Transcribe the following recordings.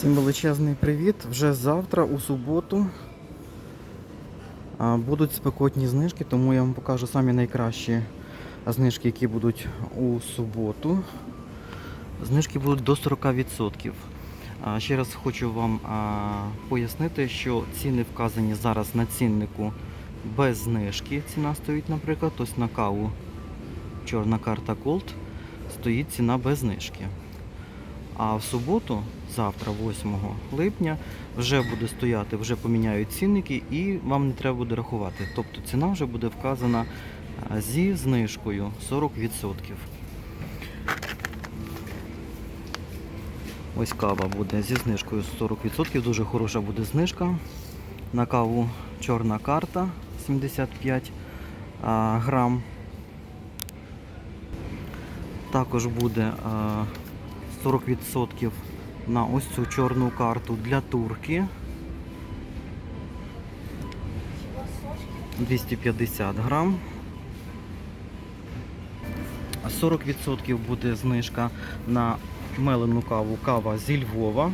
Всім величезний привіт. Вже завтра, у суботу, будуть спекотні знижки, тому я вам покажу самі найкращі знижки, які будуть у суботу. Знижки будуть до 40%. Ще раз хочу вам пояснити, що ціни вказані зараз на ціннику без знижки. Ціна стоїть, наприклад, ось на каву чорна карта Gold стоїть ціна без знижки. А в суботу, завтра, 8 липня, вже буде стояти, вже поміняють цінники і вам не треба буде рахувати. Тобто ціна вже буде вказана зі знижкою 40%. Ось кава буде зі знижкою 40%. Дуже хороша буде знижка. На каву чорна карта 75 грам. Також буде а, 40% на ось цю чорну карту для турки. 250 грам. 40% буде знижка на мелену каву кава зі Львова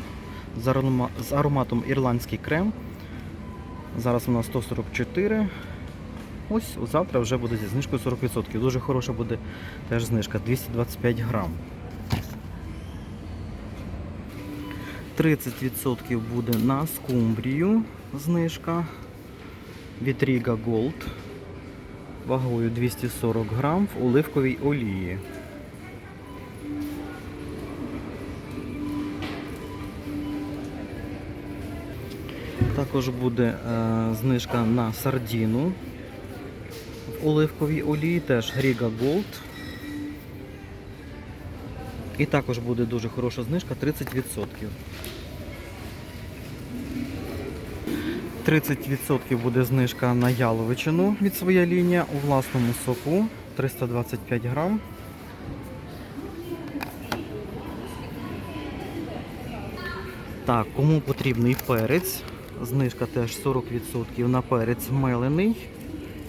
з ароматом ірландський крем. Зараз нас 144. Ось завтра вже буде зі знижкою 40%. Дуже хороша буде теж знижка 225 грам. 30% буде на скумбрію знижка від Riga Gold вагою 240 грам в оливковій олії. Також буде е, знижка на сардіну в оливковій олії, теж Riga Gold. І також буде дуже хороша знижка 30%. 30% буде знижка на яловичину від своя лінія у власному соку 325 грам. Так, кому потрібний перець, знижка теж 40% на перець мелений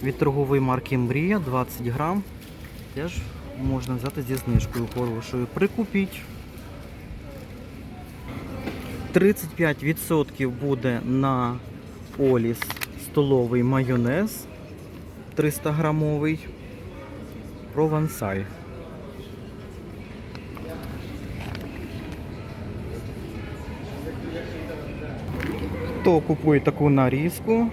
від торгової марки Мрія 20 грам. Теж можна взяти зі знижкою хорошою. Прикупіть. 35% буде на Оліс столовий майонез 300 грамовий. Провансаль. Хто купує таку нарізку?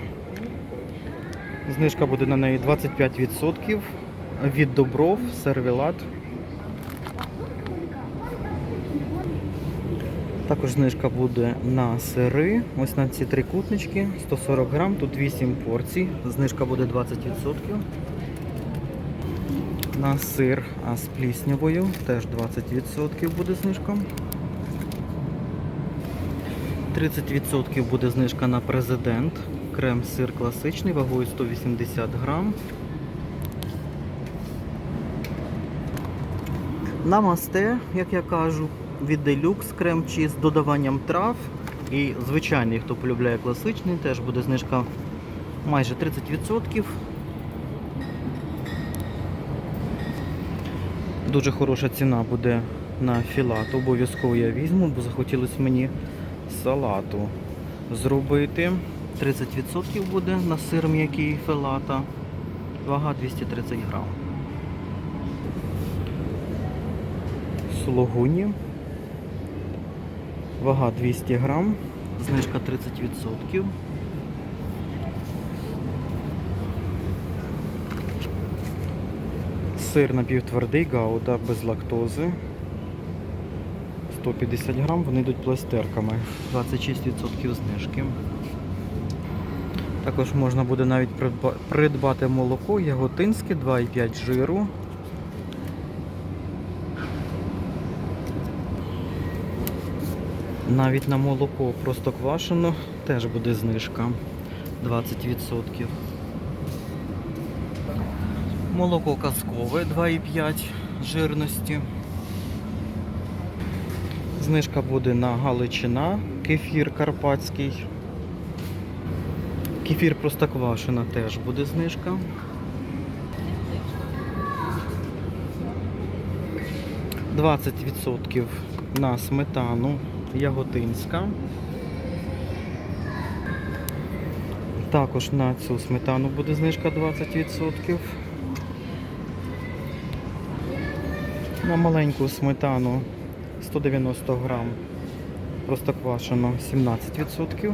Знижка буде на неї 25% від добров, сервелат. Також знижка буде на сири. Ось на ці трикутнички 140 грам, тут 8 порцій. Знижка буде 20%. На сир з пліснявою теж 20% буде знижка. 30% буде знижка на президент. Крем-сир класичний вагою 180 грам. Намасте, як я кажу, від Deluxe крем чи з додаванням трав. І звичайний, хто полюбляє класичний, теж буде знижка майже 30%. Дуже хороша ціна буде на філат. Обов'язково я візьму, бо захотілося мені салату зробити. 30% буде на сир м'який філата. Вага 230 грам. Сулугуні. Вага 200 грам. Знижка 30%. Сир напівтвердий гауда без лактози. 150 грам, вони йдуть пластерками. 26% знижки. Також можна буде навіть придбати молоко яготинське 2,5 жиру. Навіть на молоко просто квашено теж буде знижка 20%. Молоко казкове 2,5 жирності. Знижка буде на галичина, кефір карпатський. Кефір простоквашина теж буде знижка. 20% на сметану Яготинська. Також на цю сметану буде знижка 20%. На маленьку сметану 190 грам простоквашино 17%.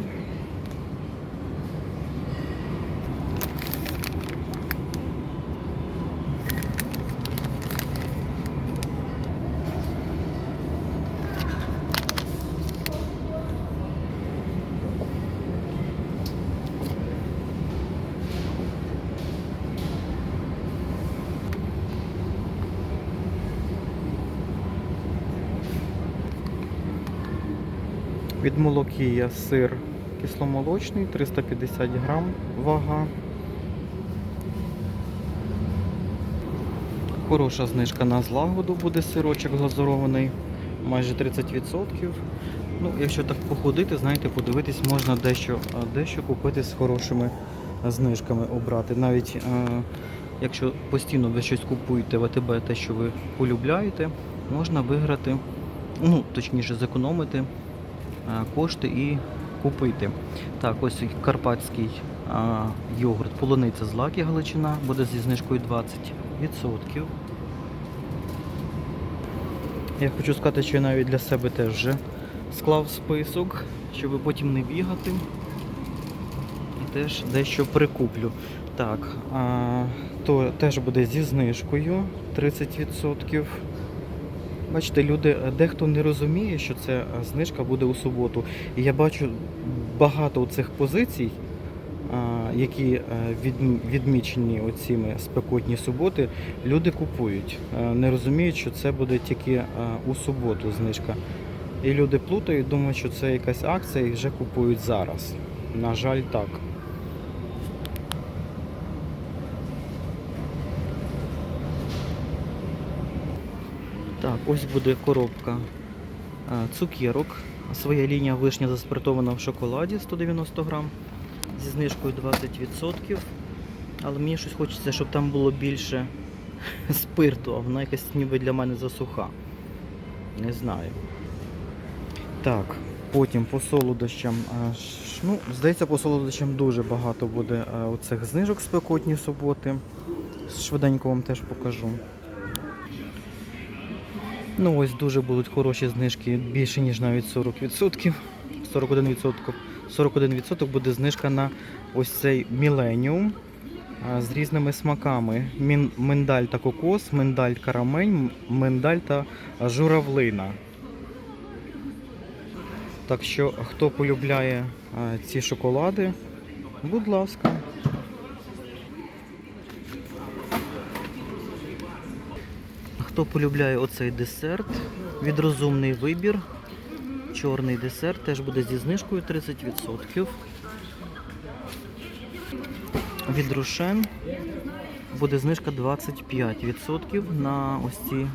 Від молокія сир кисломолочний 350 грам вага. Хороша знижка на злагоду буде сирочок глазурований, майже 30%. Ну, якщо так походити, знаєте, подивитись, можна дещо, дещо купити з хорошими знижками обрати. Навіть е, якщо постійно ви щось купуєте в АТБ, те, що ви полюбляєте, можна виграти, ну, точніше, зекономити кошти і купити. Так, ось карпатський йогурт, полуниця з лаки Галичина буде зі знижкою 20%. Я хочу сказати, що я навіть для себе теж вже склав список, щоб потім не бігати. І теж дещо прикуплю. Так, а, то теж буде зі знижкою 30%. Бачите, люди, е, дехто не розуміє, що це е, знижка буде у суботу. І я бачу багато цих позицій, які е, відмічені оціми спекотні суботи, люди купують. Не розуміють, що це буде тільки у суботу знижка. І люди плутають, думають, що це якась акція і вже купують зараз. На жаль, так. Так, ось буде коробка е, цукерок. Своя лінія вишня заспиртована в шоколаді 190 грам зі знижкою 20%. Але мені щось хочеться, щоб там було більше спирту, а вона якась ніби для мене засуха. Не знаю. Так, потім по солодощам. е, Ну, здається, по солодощам дуже багато буде е, оцих знижок спекотні суботи. Швиденько вам теж покажу. Ну ось дуже будуть хороші знижки, більше ніж навіть 40%. 41%. 41% буде знижка на ось цей міленіум з різними смаками. Мін, миндаль та кокос, миндаль карамель, миндаль та журавлина. Так що, хто полюбляє ці шоколади, будь ласка. Хто полюбляє оцей десерт, від розумний вибір. Чорний десерт теж буде зі знижкою 30%. Від Рошен буде знижка 25% на ось ці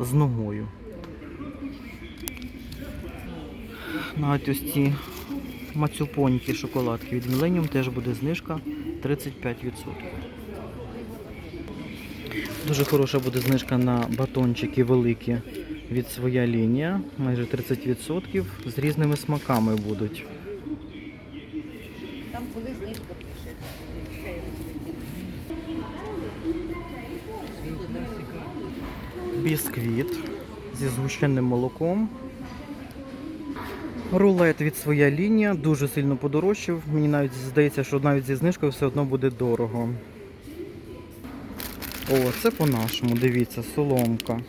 з ногою. Навіть ось ці мацюпонькі шоколадки від Millennium теж буде знижка 35%. Дуже хороша буде знижка на батончики великі від своя лінія, майже 30%. З різними смаками будуть. Там коли знижка пише. Бісквіт зі згущеним молоком. Рулет від своя лінія дуже сильно подорожчав. Мені навіть здається, що навіть зі знижкою все одно буде дорого. О, це по-нашому. Дивіться, соломка.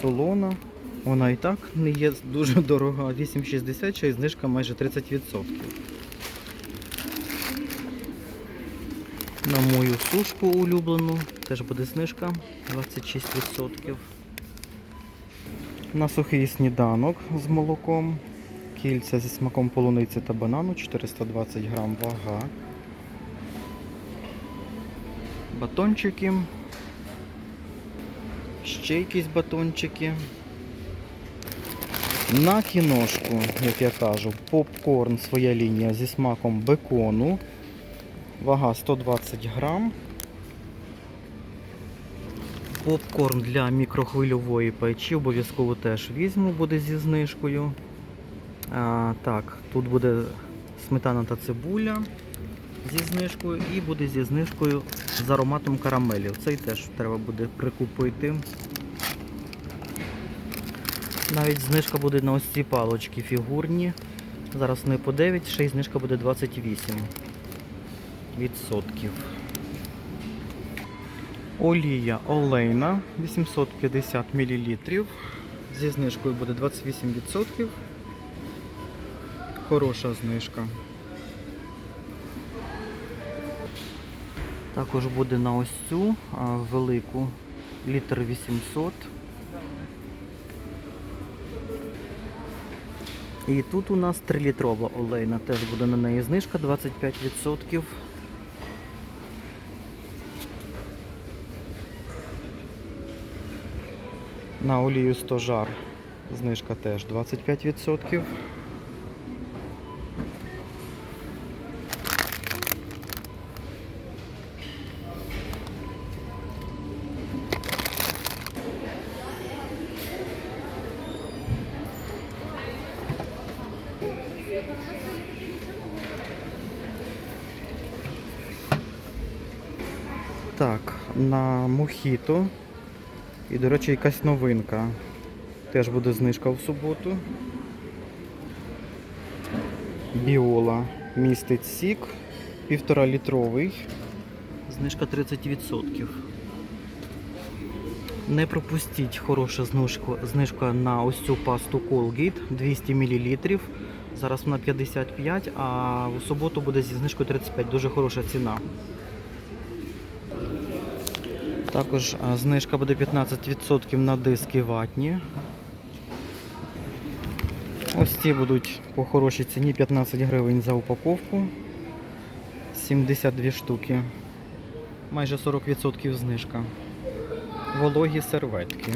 Солона. Вона і так не є дуже дорога. 8,60 ще й знижка майже 30%. На мою сушку улюблену теж буде знижка 26%. На сухий сніданок з молоком. Кільця зі смаком полуниці та банану 420 грам вага. Батончики. Ще якісь батончики. На кіношку, як я кажу, попкорн своя лінія зі смаком бекону. Вага 120 грам. Попкорн для мікрохвильової печі обов'язково теж візьму, буде зі знижкою. А, так, тут буде сметана та цибуля зі знижкою і буде зі знижкою з ароматом карамелі. Цей теж треба буде прикупити. Навіть знижка буде на ось ці палочки фігурні. Зараз вони по 9, ще й знижка буде 28 відсотків. Олія олейна 850 мл. Зі знижкою буде 28%. Хороша знижка. Також буде на ось цю велику літр 800. І тут у нас 3-літрова олейна, теж буде на неї знижка 25%. На олію 100 жар знижка теж 25%. На мохіто. І, до речі, якась новинка. Теж буде знижка в суботу. Біола містить сік, півтора літровий. Знижка 30%. Не пропустіть хороша знижка, знижка на ось цю пасту Colgate 200 мл. Зараз вона 55, а в суботу буде зі знижкою 35. Дуже хороша ціна. Також знижка буде 15% на диски ватні. Ось ці будуть по хорошій ціні 15 гривень за упаковку. 72 штуки. Майже 40% знижка. Вологі серветки.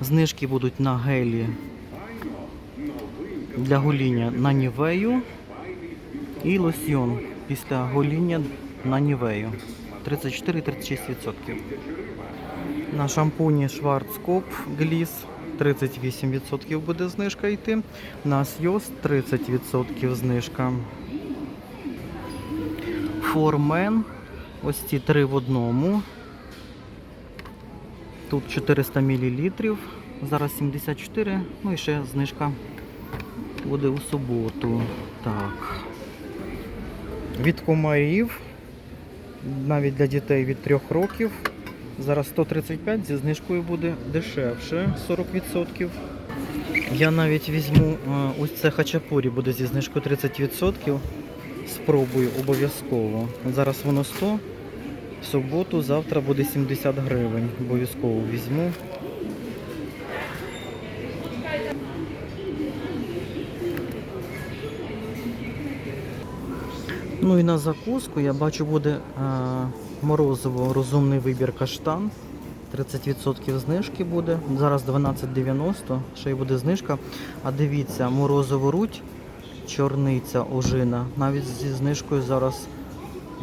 Знижки будуть на гелі для гоління на нівею і лосьйон після гоління на нівею 34-36%. На шампуні Schwarzkopf Gliss 38% буде знижка йти. На Сйоз 30% знижка. Формен. Ось ці три в одному. Тут 400 мл. Зараз 74, ну і ще знижка буде у суботу. Так. Від комарів, навіть для дітей від 3 років. Зараз 135, зі знижкою буде дешевше 40%. Я навіть візьму е, ось це хачапурі, буде зі знижкою 30%. Спробую обов'язково. Зараз воно 100. В суботу, завтра буде 70 гривень. Обов'язково візьму. Ну і на закуску я бачу буде е, морозиво розумний вибір каштан. 30% знижки буде. Зараз 12,90, ще й буде знижка. А дивіться, морозиво руть, чорниця ожина. Навіть зі знижкою зараз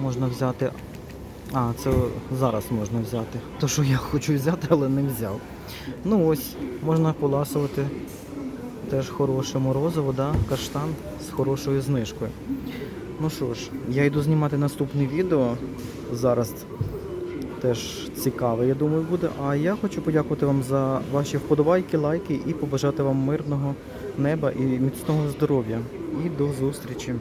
можна взяти. А, це зараз можна взяти. То, що я хочу взяти, але не взяв. Ну ось, можна поласувати. Теж хороше морозиво, да? каштан з хорошою знижкою. Ну що ж, я йду знімати наступне відео. Зараз теж цікаве, я думаю, буде. А я хочу подякувати вам за ваші вподобайки, лайки і побажати вам мирного неба і міцного здоров'я. І до зустрічі!